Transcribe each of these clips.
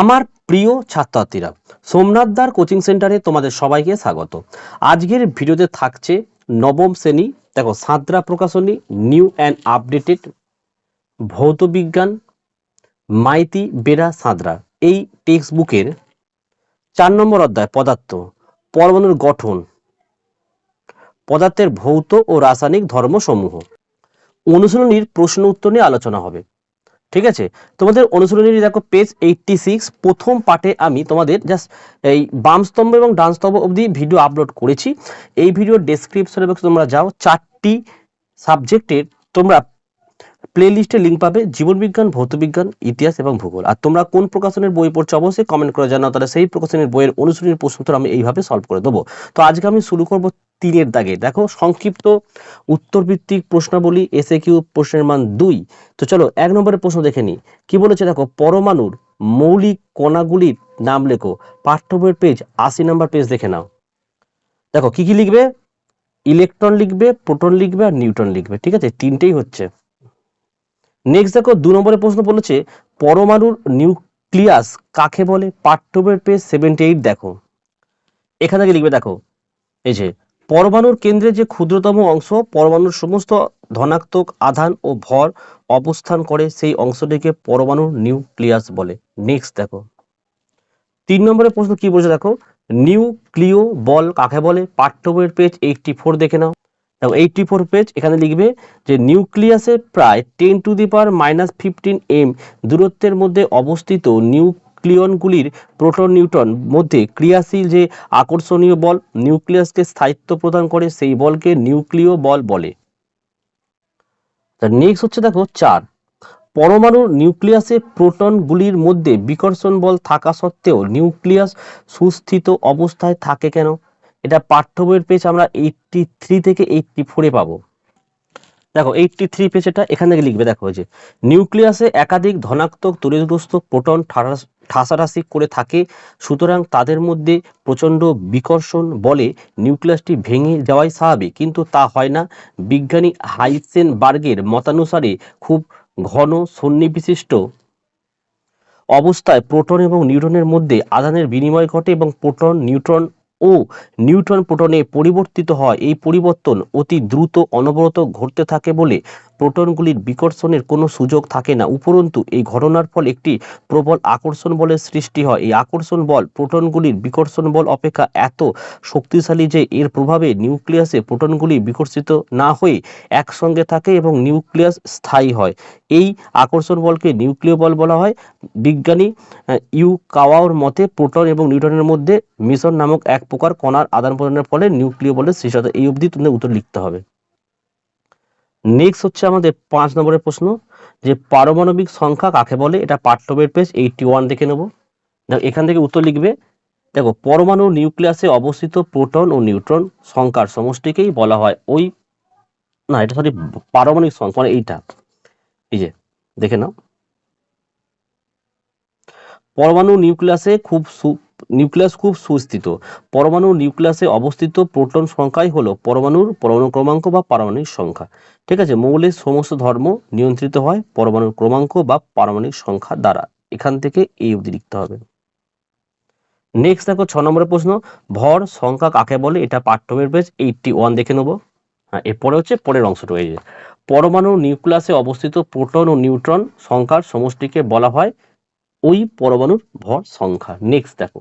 আমার প্রিয় ছাত্রছাত্রীরা সোমনাথদার কোচিং সেন্টারে তোমাদের সবাইকে স্বাগত। আজকের ভিডিওতে থাকছে নবম শ্রেণি, দেখো সাঁতরা প্রকাশনী, নিউ অ্যান্ড আপডেটেড ভৌত বিজ্ঞান, মাইতি বেড়া সাঁতরা। এই টেক্সট বুকের চার নম্বর অধ্যায়, পদার্থ, পরমাণুর গঠন, পদার্থের ভৌত ও রাসায়নিক ধর্মসমূহ। অনুশীলনীর প্রশ্ন উত্তর নিয়ে আলোচনা হবে। ঠিক আছে? তোমাদের অনুশীলনী দেখো পেজ এইটটি সিক্স প্রথম পার্টে আমি তোমাদের জাস্ট এই বাম স্তম্ভ এবং ডান স্তম্ভ অবধি ভিডিও আপলোড করেছি। এই ভিডিও ডেসক্রিপশনে তোমরা যাও, চারটি সাবজেক্টের তোমরা প্লে লিস্টে লিঙ্ক পাবে, জীবনবিজ্ঞান, ভৌতবিজ্ঞান, ইতিহাস এবং ভূগোল। আর তোমরা কোন প্রকাশনের বই পড়ছো অবশ্যই কমেন্ট করে জানাও, তাহলে সেই প্রকাশনের বইয়ের অনুশীলনীর প্রশ্ন আমি এইভাবে সলভ করে দেবো। তো আজকে আমি শুরু করব তিনের দাগে। দেখো, সংক্ষিপ্ত উত্তর ভিত্তিক প্রশ্নাবলী এসে কিউ প্রশ্নের মান দুই। তো চলো, এক নম্বরের প্রশ্ন দেখে নিই। কি বলেছে? দেখো, পরমাণুর মৌলিক কণাগুলির নাম লেখো। পাঠ্য বইয়ের পেজ আশি নম্বর পেজ দেখে নাও। দেখো, কি কি লিখবে? ইলেকট্রন লিখবে, প্রোটন লিখবে আর নিউট্রন লিখবে। ঠিক আছে? তিনটেই হচ্ছে। নেক্সট দেখো, দু নম্বরের প্রশ্ন বলেছে, পরমাণুর নিউক্লিয়াস কাকে বলে? পাঠ্য বইয়ের পেজ সেভেন্টি এইট দেখো। এখান লিখবে, দেখো, এই যে পরমাণুর কেন্দ্রে যে ক্ষুদ্রতম অংশ, পরমাণুর সমস্ত ধনাত্মক আধান ও ভর অবস্থান করে সেই অংশটিকে পরমাণুর নিউক্লিয়াস বলে। নেক্সট দেখো। তিন নম্বরের প্রশ্ন কি বলছে দেখো? নিউক্লিয় বল কাকে বলে? পাঠ্য বইয়ের পেজ এইটটি ফোর দেখে নাও। দেখো এইটটি ফোর পেজ এখানে লিখবে যে নিউক্লিয়াসে প্রায় ten to the power minus fifteen M দূরত্বের মধ্যে অবস্থিত নিউক্লিয়নগুলির প্রোটন নিউট্রন মধ্যে ক্রিয়াশীল যে আকর্ষণীয় বল নিউক্লিয়াসকে স্থায়িত্ব প্রদান করে সেই বলকে নিউক্লিয় বল বলে। নেক্সট হচ্ছে দেখো চার। পরমাণুর নিউক্লিয়াসে প্রোটনগুলির মধ্যে বিকর্ষণ বল থাকা সত্ত্বেও নিউক্লিয়াস সুস্থিত অবস্থায় থাকে কেন? এটা পাঠ্য বইয়ের পেজ আমরা এইটটি থ্রি থেকে এইটটি ফোরে পাবো। দেখো এইটটি থ্রি পেজ এটা এখান থেকে লিখবে। দেখো যে, নিউক্লিয়াসে একাধিক ধনাত্মক তড়িৎগ্রস্ত প্রোটন ঠাসাঠাসি করে থাকে। সুতরাং তাদের মধ্যে প্রচণ্ড বিকর্ষণ বলে নিউক্লিয়াসটি ভেঙে যাওয়াই স্বাভাবিক। কিন্তু তা হয় না। বিজ্ঞানী হাইসেনবার্গের মতানুসারে খুব ঘন সন্নিবিশিষ্ট অবস্থায় প্রোটন এবং নিউট্রনের মধ্যে আধানের বিনিময় ঘটে এবং প্রোটন, নিউট্রন ও নিউট্রন প্রোটনে পরিবর্তিত হয়। এই পরিবর্তন অতি দ্রুত, অনবরত ঘটতে থাকে বলে প্রোটনগুলির বিকর্ষণের কোনো সুযোগ থাকে না। উপরন্তু, এই ঘটনার ফল একটি প্রবল আকর্ষণ বলের সৃষ্টি হয়। এই আকর্ষণ বল প্রোটনগুলির বিকর্ষণ বল অপেক্ষা এত শক্তিশালী যে এর প্রভাবে নিউক্লিয়াসে প্রোটনগুলি বিকর্ষিত না হয়ে একসঙ্গে থাকে এবং নিউক্লিয়াস স্থায়ী হয়। এই আকর্ষণ বলকে নিউক্লিয় বল বলা হয়। বিজ্ঞানী ইউ কাওয়াওর মতে প্রোটন এবং নিউটনের মধ্যে মিশন নামক এক প্রকার কণার আদান প্রদানের ফলে নিউক্লিয় বলের সৃষ্টি। এই অবধি তোমাদের উত্তর লিখতে হবে। নেক্সট হচ্ছে আমাদের পাঁচ নম্বরের প্রশ্ন, যে পারমাণবিক সংখ্যা কাকে বলে? এটা পাঠ্য বইয়ের পেজ এইটটি ওয়ান দেখে নেব। দেখো, এখান থেকে উত্তর লিখবে, দেখো, পরমাণু নিউক্লিয়াসে অবস্থিত প্রোটন ও নিউট্রন সংখ্যার সমষ্টিকেই বলা হয় ওই, না, এটা সরি পারমাণবিক সংখ্যা মানে এইটা। এই যে, দেখে নাও। পরমাণু নিউক্লিয়াসে খুব নিউক্লিয়াস খুব সুস্থিত। পরমাণু নিউক্লিয়াসে অবস্থিত প্রোটন সংখ্যাই হলো পরমাণুর পরমাণু ক্রমাঙ্ক বা পারমাণবিক সংখ্যা। ঠিক আছে, মৌলের সমস্ত ধর্ম নিয়ন্ত্রিত হয় পরমাণুর ক্রমাঙ্ক বা পারমাণবিক সংখ্যা দ্বারা। এখান থেকে এই অবধি লিখতে হবে। নেক্সট দেখো ছ নম্বরের প্রশ্ন, ভর সংখ্যা কাকে বলে? এটা পাঠ্যমের পেজ এইটটি ওয়ান দেখে নেব। হ্যাঁ এরপরে হচ্ছে পরের অংশটা, এই যে। পরমাণু নিউক্লিয়াসে অবস্থিত প্রোটন ও নিউট্রন সংখ্যার সমষ্টিকে বলা হয় ওই পরমাণুর ভর সংখ্যা। নেক্সট দেখো।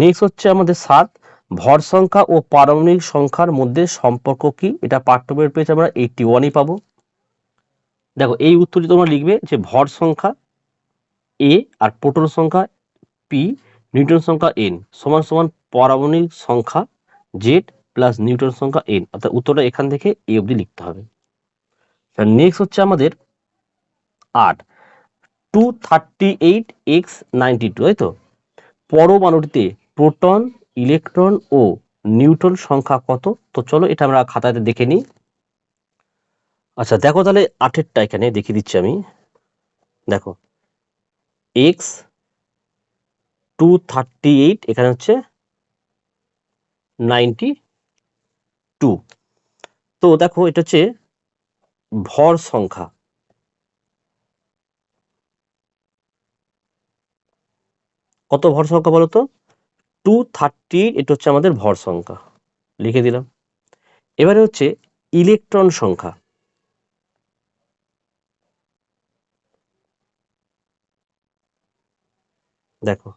নেক্সট হচ্ছে আমাদের সাত, ভর সংখ্যা ও পারমাণবিক সংখ্যার মধ্যে সম্পর্ক কি? এটা পাঠ্যবইয়ের পেজ আমরা এইটটি ওয়ানই পাবো। দেখো, এই উত্তরটি তোমরা লিখবে যে ভর সংখ্যা এ আর প্রোটন সংখ্যা পি নিউটন সংখ্যা এন সমান সমান পারমাণবিক সংখ্যা জেড প্লাস নিউটন সংখ্যা এন অর্থাৎ উত্তরটা এখান থেকে এই অবধি লিখতে হবে। নেক্সট হচ্ছে আমাদের আট two thirty eight X ninety two তাই তো? পরমাণুটিতে প্রোটন, ইলেকট্রন ও নিউট্রন সংখ্যা কত? তো চলো এটা আমরা খাতাতে দেখে নিই। আচ্ছা দেখো তাহলে আঠেরটা এখানে দেখিয়ে দিচ্ছি আমি। দেখো এক্স টু থার্টি এইট এখানে হচ্ছে নাইনটি টু তো দেখো, এটা হচ্ছে ভর সংখ্যা। কত ভর সংখ্যা বলো তো টু থার্টি এটা হচ্ছে আমাদের ভর সংখ্যা। লিখে দিলাম। এবারে হচ্ছে ইলেকট্রন সংখ্যা। দেখো।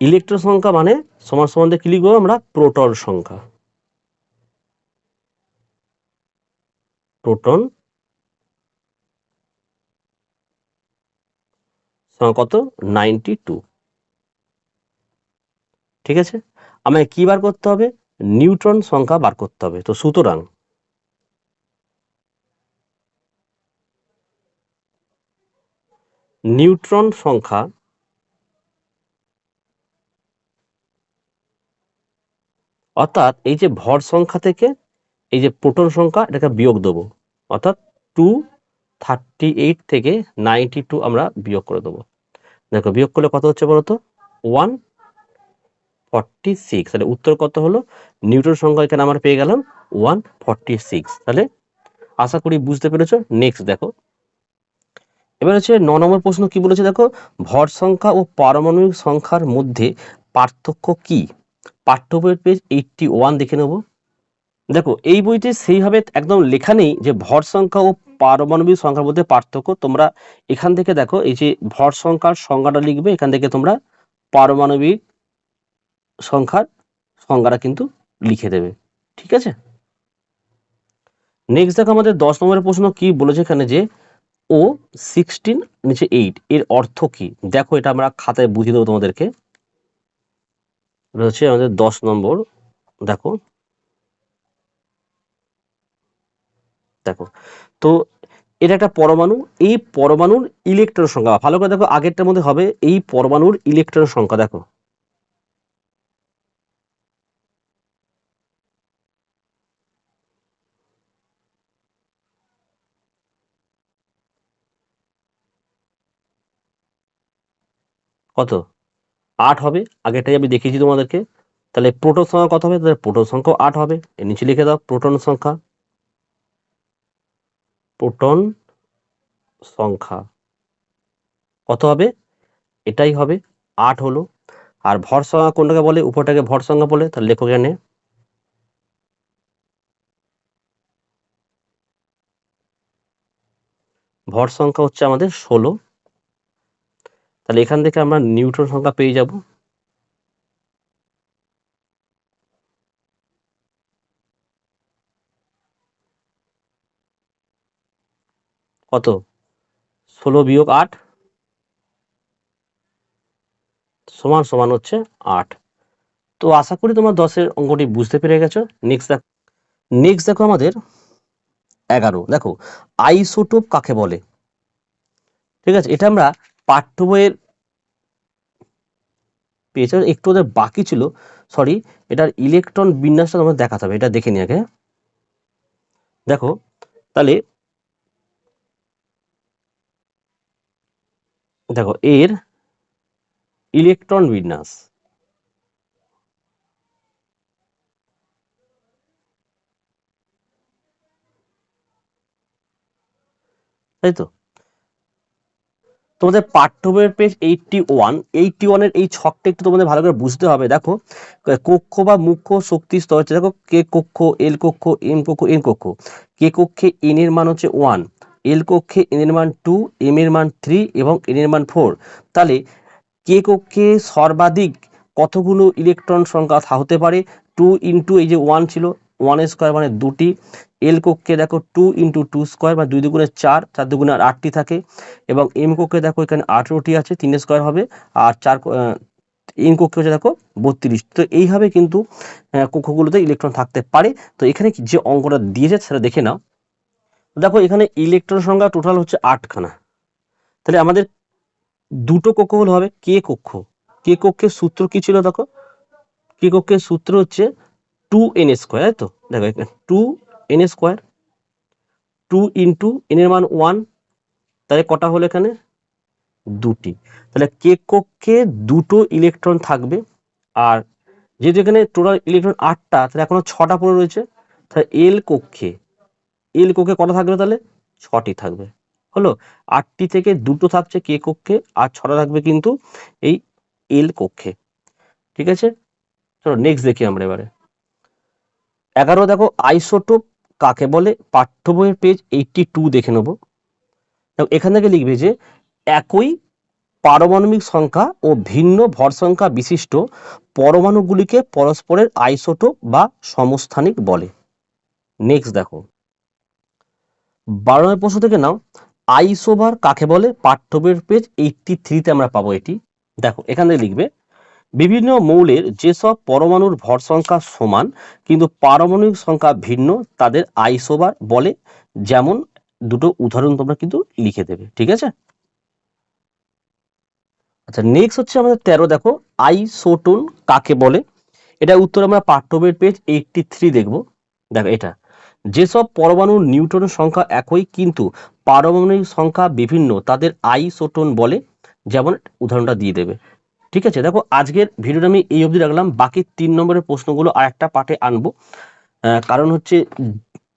ইলেকট্রন সংখ্যা মানে সমান দিয়ে কি লিখব আমরা? প্রোটন সংখ্যা। প্রোটন কত? Ninety two. ঠিক আছে? আমায় কি বার করতে হবে? নিউট্রন সংখ্যা বার করতে হবে। তো সুতরাং নিউট্রন সংখ্যা অর্থাৎ এই যে ভর সংখ্যা থেকে এই যে প্রোটন সংখ্যা এটাকে বিয়োগ দেবো। অর্থাৎ টু থার্টি এইট থেকে নাইনটি টু আমরা বিয়োগ করে দেবো। দেখো, বিয়োগ করলে কত হচ্ছে বলতো ওয়ান ফর্টি সিক্স তাহলে উত্তর কত হলো? নিউটন সংখ্যা এখানে আমরা পেয়ে গেলাম ওয়ান ফর্টি সিক্স তাহলে আশা করি বুঝতে পেরেছ। নেক্সট দেখো। এবার হচ্ছে ন নম্বর প্রশ্ন কি বলেছে দেখো? ভর সংখ্যা ও পারমাণবিক সংখ্যার মধ্যে পার্থক্য কি? পাঠ্য বইয়ের পেজ এইটটি ওয়ান দেখে নেব। দেখো, এই বইতে সেইভাবে একদম লেখা নেই যে ভর সংখ্যা ও পারমাণবিক সংখ্যার মধ্যে পার্থক্য। তোমরা এখান থেকে দেখো, এই যে ভর সংখ্যার সংজ্ঞাটা লিখবে, এখান থেকে তোমরা পারমাণবিক সংখ্যার সংজ্ঞাটা কিন্তু লিখে দেবে। ঠিক আছে? নেক্সট দেখো আমাদের দশ নম্বরের প্রশ্ন কি বলেছে এখানে যে, ও সিক্সটিন নিচে এইট এর অর্থ কি? দেখো এটা আমরা খাতায় বুঝিয়ে দেবো তোমাদেরকে। হচ্ছে আমাদের দশ নম্বর, দেখো। দেখো তো এটা একটা পরমাণু, এই পরমাণুর ইলেকট্রন সংখ্যা। ভালো করে দেখো, আগেরটার মধ্যে হবে এই পরমাণুর ইলেকট্রন সংখ্যা, দেখো। কত? আট হবে। আগেরটাই আমি দেখিয়েছি তোমাদেরকে। তাহলে প্রোটন সংখ্যা কত হবে? তাহলে প্রোটন সংখ্যা আট হবে। নিচে লিখে দাও, প্রোটন সংখ্যা। প্রোটন সংখ্যা। কত হবে? এটাই হবে আট হলো। আর ভর সংখ্যা কোনটাকে বলে? উপরটাকে ভর সংখ্যা বলে। তাহলে লেখো এখানে। ভর সংখ্যা হচ্ছে আমাদের ষোলো। তাহলে এখান থেকে আমরা নিউটন সংখ্যা পেয়ে যাব। কত? ষোলো বিয়োগ আট সমান সমান হচ্ছে আট। তো আশা করি তোমার দশের অঙ্কটি বুঝতে পেরে গেছো। নেক্সট দেখো নেক্সট দেখো আমাদের এগারো। দেখো আইসোটোপ কাকে বলে? ঠিক আছে, এটা আমরা পাঠ্য বইয়ের পেয়েছে, একটু ওদের বাকি ছিল। সরি এটার ইলেকট্রন বিন্যাসটা তোমার দেখাতে হবে, এটা দেখে নিয়ে আগে। দেখো, তাহলে দেখো, এর ইলেকট্রন বিন্যাস। তাই তো? তোমাদের পাঠ্য বইয়ের পেজ এইটটি ওয়ান এইটটি ওয়ানের এই ছকটা একটু তোমাদের ভালো করে বুঝতে হবে। দেখো, কক্ষ বা মুখ্য শক্তি স্তর হচ্ছে, দেখো, কে কক্ষ, এল কক্ষ, এম কক্ষ, এন কক্ষ। কে কক্ষে এন এর মান হচ্ছে ওয়ান এল কক্ষে এন এর মান টু এম এর মান থ্রি এবং এন এর মান ফোর তাহলে কে কক্ষে সর্বাধিক কতগুলো ইলেকট্রন সংখ্যা হতে পারে? টু ইন্টু এই যে ওয়ান ছিল ওয়ান স্কোয়ার মানে দুটি। এল কক্ষে দেখো টু ইন্টু টু স্কোয়ার বা দুই দুগুণে চার চার দুগুণে আটটি থাকে। এবং এম কক্ষে দেখো এখানে আঠেরোটি আছে তিন স্কোয়ার হবে। আর চার এন কক্ষে হচ্ছে দেখো বত্রিশ। তো এইভাবে কিন্তু কক্ষগুলোতে ইলেকট্রন থাকতে পারে। তো এখানে যে অঙ্কটা দিয়েছে সেটা দেখে নাও। দেখো, এখানে ইলেকট্রন সংখ্যা টোটাল হচ্ছে আটখানা। তাহলে আমাদের দুটো কক্ষ হলো হবে কে কক্ষ? কে কক্ষের সূত্র কি ছিল দেখো? কে কক্ষের সূত্র হচ্ছে টু এন স্কোয়ার তাই তো? দেখো two N square two into N এর মান ওয়ান তাহলে কটা হলো এখানে? দুটি। তাহলে কে কক্ষে দুটো ইলেকট্রন থাকবে? আর যেহেতু এখানে টোটাল ইলেকট্রন আটটা, তাহলে এখনও ছটা পড়ে রয়েছে, তাহলে এল কক্ষে এল কক্ষে কটা থাকবে তাহলে? ছটি থাকবে। হলো? আটটি থেকে দুটো থাকছে কে কক্ষে আর ছটা থাকবে কিন্তু এই এল কক্ষে ঠিক আছে? চলো নেক্সট দেখি আমরা এবারে। এগারো, দেখো আইসোটোপ কাকে বলে? পাঠ্য বইয়ের পেজ এইটটি টু দেখে নেব। এখান থেকে লিখবে যে একই পারমাণবিক সংখ্যা ও ভিন্ন ভর সংখ্যা বিশিষ্ট পরমাণুগুলিকে পরস্পরের আইসোটোপ বা সমস্থানিক বলে। নেক্সট দেখো। বারো নম্বর প্রশ্ন থেকে নাও। আইসোবার কাকে বলে? পাঠ্য বইয়ের পেজ এইটটি থ্রিতে আমরা পাবো এটি। দেখো, এখানে লিখবে, বিভিন্ন মৌলের যেসব পরমাণুর ভর সংখ্যা সমান, কিন্তু পারমাণবিক সংখ্যা ভিন্ন, তাদের আইসোবার বলে। যেমন, দুটো উদাহরণ তোমরা কিন্তু লিখে দেবে, ঠিক আছে? আচ্ছা নেক্সট হচ্ছে আমাদের তেরো, দেখো, আইসোটোন কাকে বলে? এটা উত্তর আমরা পাঠ্য বইয়ের পেজ এইটটি থ্রি দেখব। দেখো, এটা। যেসব পরমাণুর নিউটনের সংখ্যা একই, কিন্তু পারমাণবিক সংখ্যা বিভিন্ন, তাদের আইসোটোন বলে যেমন উদাহরণটা দিয়ে দেবে। ঠিক আছে? দেখো, আজকের ভিডিওটা আমি এই অবধি রাখলাম। বাকি তিন নম্বরের প্রশ্নগুলো আর একটা পার্টে আনব। কারণ হচ্ছে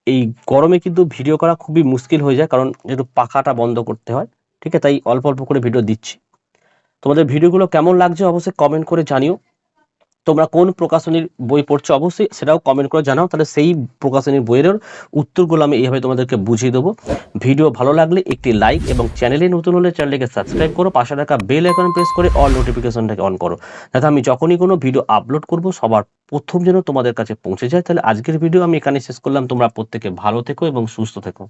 এই গরমে কিন্তু ভিডিও করা খুবই মুশকিল হয়ে যায়, কারণ যেহেতু পাখাটা বন্ধ করতে হয়। ঠিক আছে? তাই অল্প অল্প করে ভিডিও দিচ্ছি। তোমাদের ভিডিওগুলো কেমন লাগছে অবশ্যই কমেন্ট করে জানিও। তোমরা কোন প্রকাশনীর বই পড়ছো অবশ্যই সেটাও কমেন্ট করে জানাও। তাহলে সেই প্রকাশনীর বইয়ের উত্তরগুলো আমি এইভাবে তোমাদেরকে বুঝিয়ে দেবো। ভিডিও ভালো লাগলে একটি লাইক এবং চ্যানেলে নতুন হলে চ্যানেলটিকে সাবস্ক্রাইব করো, পাশে থাকা বেল আইকন প্রেস করে অল নোটিফিকেশনটাকে অন করো। যাতে আমি যখনই কোনো ভিডিও আপলোড করব, সবার প্রথম যেন তোমাদের কাছে পৌঁছে যায়। তাহলে আজকের ভিডিও আমি এখানে শেষ করলাম। তোমরা প্রত্যেকে ভালো থেকো এবং সুস্থ থেকো।